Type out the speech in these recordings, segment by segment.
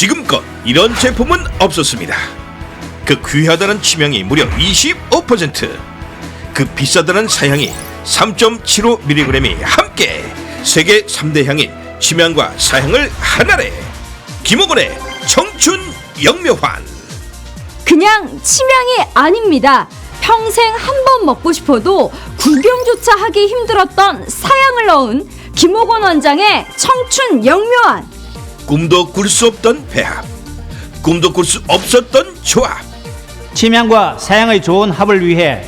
지금껏 이런 제품은 없었습니다. 그 귀하다는 치명이 무려 25%, 그 비싸다는 사양이 3.75mg이 함께 세계 3대 향인 치명과 사향을 하나래 김호건의 청춘 영묘환 그냥 치명이 아닙니다. 평생 한 번 먹고 싶어도 구경조차 하기 힘들었던 사양을 넣은 김호건 원장의 청춘 영묘한 꿈도 꿀 수 없던 배합 꿈도 꿀 수 없었던 조합 침향과 사양의 좋은 합을 위해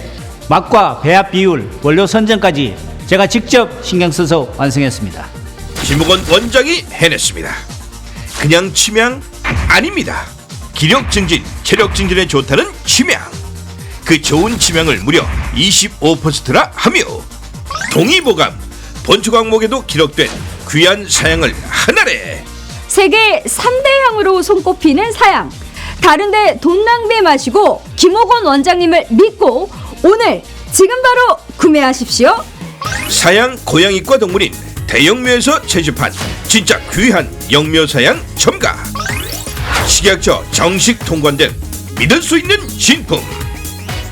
맛과 배합 비율, 원료 선정까지 제가 직접 신경 써서 완성했습니다. 김호건 원장이 해냈습니다. 그냥 치명 아닙니다. 기력 증진, 체력 증진에 좋다는 치명. 그 좋은 치명을 무려 25%나 하며 동의보감, 본초 항목에도 기록된 귀한 사양을 하나래. 세계 3대 향으로 손꼽히는 사양. 다른데 돈 낭비해 마시고 김호건 원장님을 믿고 오늘 지금 바로 구매하십시오. 사양 고양이과 동물인 대영묘에서 채집한 진짜 귀한 영묘 사양 첨가. 식약처 정식 통관된 믿을 수 있는 신품.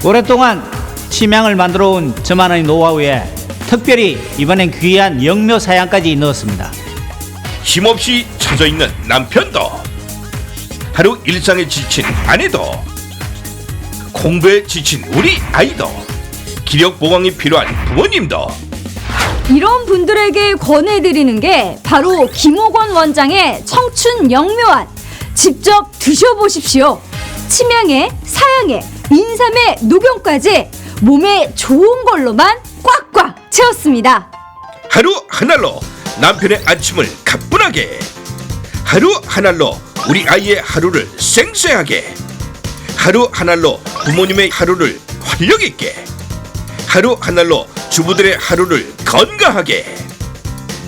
오랫동안 침향을 만들어 온 저만의 노하우에 특별히 이번엔 귀한 영묘 사양까지 넣었습니다. 힘없이 처져 있는 남편도 하루 일상에 지친 아내도 공부에 지친 우리 아이도 기력 보강이 필요한 부모님도 이런 분들에게 권해드리는 게 바로 김호건 원장의 청춘 영묘한 직접 드셔보십시오. 치명에 사양에 인삼에 녹용까지 몸에 좋은 걸로만 꽉꽉 채웠습니다. 하루 하나로 남편의 아침을 가뿐하게 하루 하나로 우리 아이의 하루를 쌩쌩하게 하루 하나로 부모님의 하루를 활력 있게 하루 하나로 주부들의 하루를 건강하게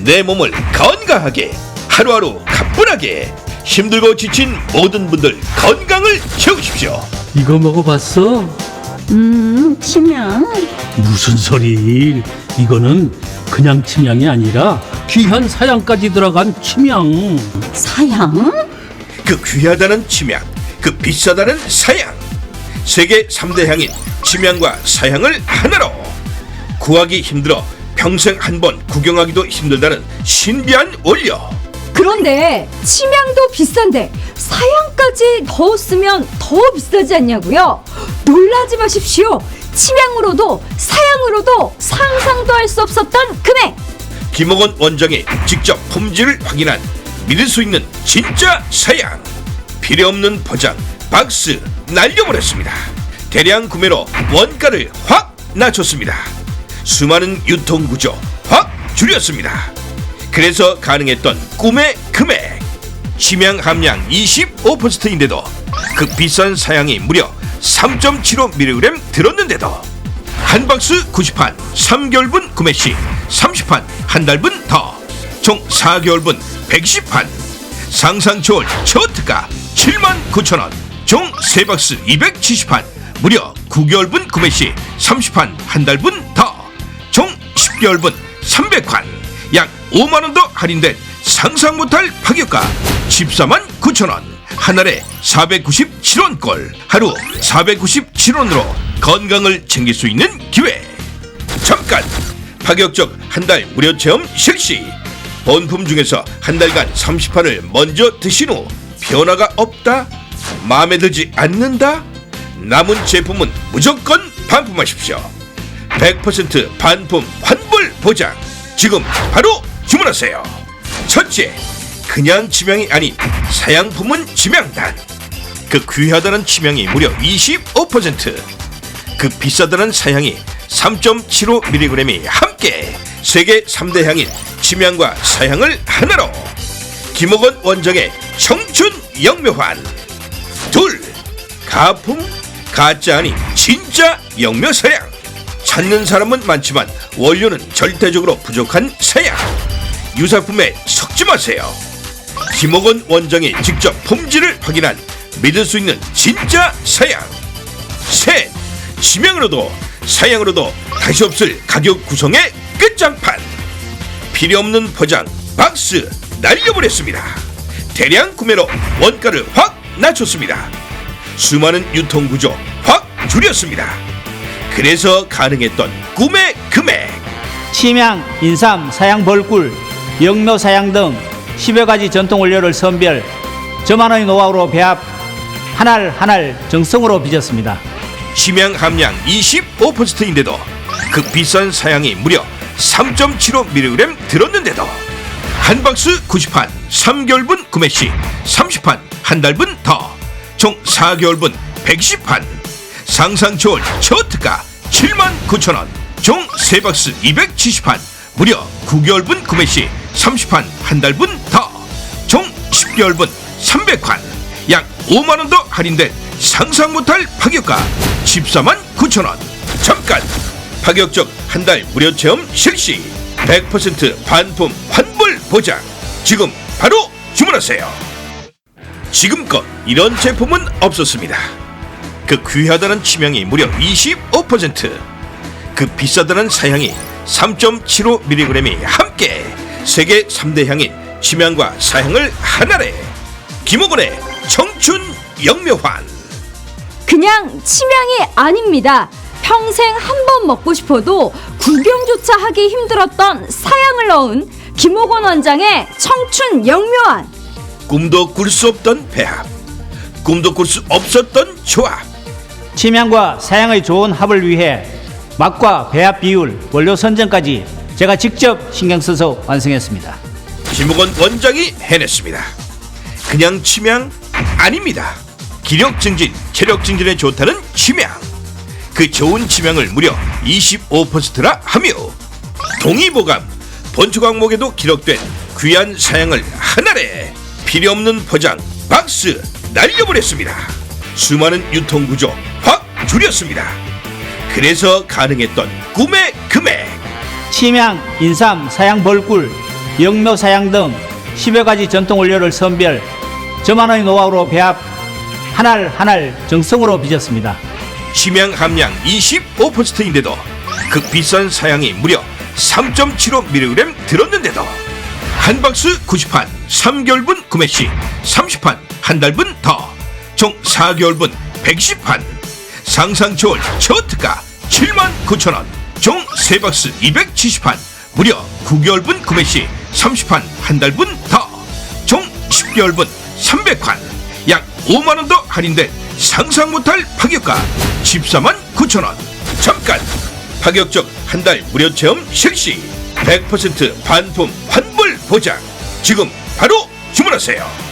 내 몸을 건강하게 하루하루 가뿐하게 힘들고 지친 모든 분들 건강을 채우십시오. 이거 먹어봤어? 음, 치명. 무슨 소리? 이거는 그냥 침향이 아니라 귀한 사양까지 들어간 침향. 사양? 그 귀하다는 치명, 그 비싸다는 사양. 세계 3대 향인 치명과 사양을 하나로 구하기 힘들어 평생 한 번 구경하기도 힘들다는 신비한 원료. 그런데 치명도 비싼데 사양까지 더 쓰면 더 비싸지 않냐고요? 놀라지 마십시오. 치명으로도 사양으로도 상상도 할 수 없었던 금액. 김옥원 원장이 직접 품질을 확인한 믿을 수 있는 진짜 사양. 필요 없는 포장, 박스 날려버렸습니다. 대량 구매로 원가를 확 낮췄습니다. 수많은 유통 구조 확 줄였습니다. 그래서 가능했던 꿈의 금액. 심양 함량 25%인데도 그 비싼 사양이 무려 3.75mg 들었는데도 한 박스 90판 3개월분 구매 시 30판 한 달분 더 총 4개월분 110판. 상상 초월 초특가 79,000원 총 3박스 270판. 무려 9개월분 구매 시 30판 한 달분 더 총 10개월분 300판 약 5만원 더 할인된 상상 못할 파격가 14만 9천원 한 알에 497원꼴. 하루 497원으로 건강을 챙길 수 있는 기회. 잠깐! 파격적 한 달 무료 체험 실시. 본품 중에서 한 달간 30판을 먼저 드신 후 변화가 없다? 마음에 들지 않는다? 남은 제품은 무조건 반품하십시오. 100% 반품 환불 보장. 지금 바로 주문하세요. 첫째 그냥 지명이 아닌 사양품은 지명단. 그 귀하다는 지명이 무려 25%그 비싸다는 사양이 3.75mg이 함께 세계 3대 향인 지명과 사양을 하나로. 김옥원 원정의 청춘 영묘환. 둘 가품 가짜 아닌 진짜 영묘 사양 찾는 사람은 많지만 원료는 절대적으로 부족한 사양. 유사품에 섞지 마세요 김옥원 원장이 직접 품질을 확인한 믿을 수 있는 진짜 사양 셋 지명으로도 사양으로도 다시 없을 가격 구성의 끝장판 필요 없는 포장 박스 날려버렸습니다 대량 구매로 원가를 확 낮췄습니다. 수많은 유통 구조 확 줄였습니다. 그래서 가능했던 구매 금액 침향, 인삼, 사양 벌꿀, 영묘 사양 등 10여 가지 전통 원료를 선별, 저만의 노하우로 배합, 한 알 한 알 정성으로 빚었습니다. 심양 함량 25%인데도 그 비싼 사양이 무려 3.75mg 들었는데도 한 박스 90판 3개월분 구매 시 30판 한 달분 더 총 4개월분 110판 상상 초월 초특가 79,000원 총 3박스 270판 무려 9개월분 구매 시 30판 한 달분 더 총 10개월분 300판 약 5만원 더 할인된 상상 못할 파격가 14만 9천원. 잠깐! 파격적 한 달 무료 체험 실시. 100% 반품 환불 보장. 지금 바로 주문하세요. 지금껏 이런 제품은 없었습니다. 그 귀하다는 치명이 무려 25%그 비싸다는 사양이 3.75mg이 함께 세계 3대 향인 치명과 사향을 하나래. 김호건의 청춘 영묘환. 그냥 치명이 아닙니다. 평생 한 번 먹고 싶어도 구경조차 하기 힘들었던 사양을 넣은 김호건 원장의 청춘 영묘한 꿈도 꿀 수 없던 배합 꿈도 꿀 수 없었던 조합. 침향과 사양의 좋은 합을 위해 맛과 배합 비율, 원료 선정까지 제가 직접 신경 써서 완성했습니다. 김호건 원장이 해냈습니다. 그냥 치명 아닙니다. 기력 증진 체력 증진에 좋다는 치명 그 좋은 치명을 무려 25%라 하며 동의보감 본초 항목에도 기록된 귀한 사양을 하나래 필요 없는 포장 박스 날려버렸습니다. 수많은 유통구조 확 줄였습니다. 그래서 가능했던 구매 금액 침향, 인삼, 사양 벌꿀, 영묘 사양 등 10여 가지 전통 원료를 선별, 저만의 노하우로 배합, 한 알 한 알 정성으로 빚었습니다. 심양 함량 25%인데도 그 비싼 사양이 무려 3.75mg 들었는데도 한 박스 90판 3개월분 구매 시 30판 한 달분 더 총 4개월분 110판 상상 초월 초특가 79,000원 총 3박스 270판 무려 9개월분 구매 시 30판 한 달분 더. 총 10개월분 300판 약 5만원 더 할인된 상상 못할 파격가 14만 9천원. 잠깐! 파격적 한 달 무료 체험 실시. 100% 반품 환불 보장. 지금 바로 주문하세요